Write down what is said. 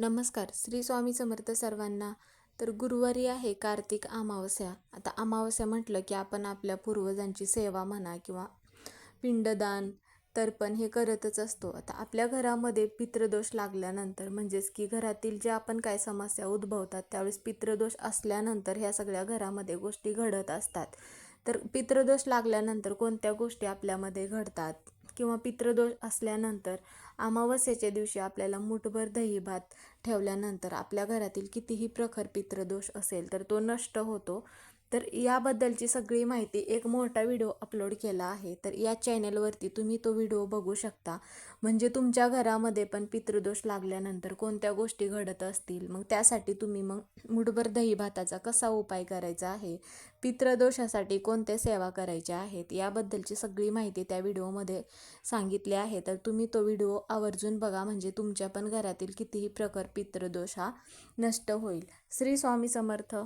नमस्कार श्री स्वामी समर्थ सर्वांना. तर गुरुवारी आहे कार्तिक अमावस्या. आता अमावस्या म्हटलं की आपण आपल्या पूर्वजांची सेवा म्हणा किंवा पिंडदान तर्पण हे करतच असतो. आता आपल्या घरामध्ये पितृदोष लागल्यानंतर म्हणजेच की घरातील ज्या आपण काय समस्या उद्भवतात त्यावेळेस पितृदोष असल्यानंतर ह्या सगळ्या घरामध्ये गोष्टी घडत असतात. तर पितृदोष लागल्यानंतर कोणत्या गोष्टी आपल्यामध्ये घडतात? किंवा पितृदोष असल्यानंतर अमावस्येच्या दिवशी आपल्याला मुठभर दही भात ठेवल्यानंतर आपल्या घरातील कितीही प्रखर पितृदोष असेल तर तो नष्ट होतो. तर याबद्दलची सगळी माहिती एक मोठा व्हिडिओ अपलोड केला आहे. तर या चॅनलवरती तुम्ही तो व्हिडिओ बघू शकता. म्हणजे तुमच्या घरामध्ये पण पितृदोष लागल्यानंतर कोणत्या गोष्टी घडत असतील? मग त्यासाठी तुम्ही मग मुठभर दही भाताचा कसा उपाय करायचा आहे? पितृदोषासाठी कोणत्या सेवा करायच्या आहेत? याबद्दलची सगळी माहिती त्या व्हिडिओमध्ये सांगितली आहे. तर तुम्ही तो व्हिडिओ आवर्जून बघा. म्हणजे तुमच्या पण घरातील कितीही प्रकार पितृदोष हा नष्ट होईल. श्री स्वामी समर्थ.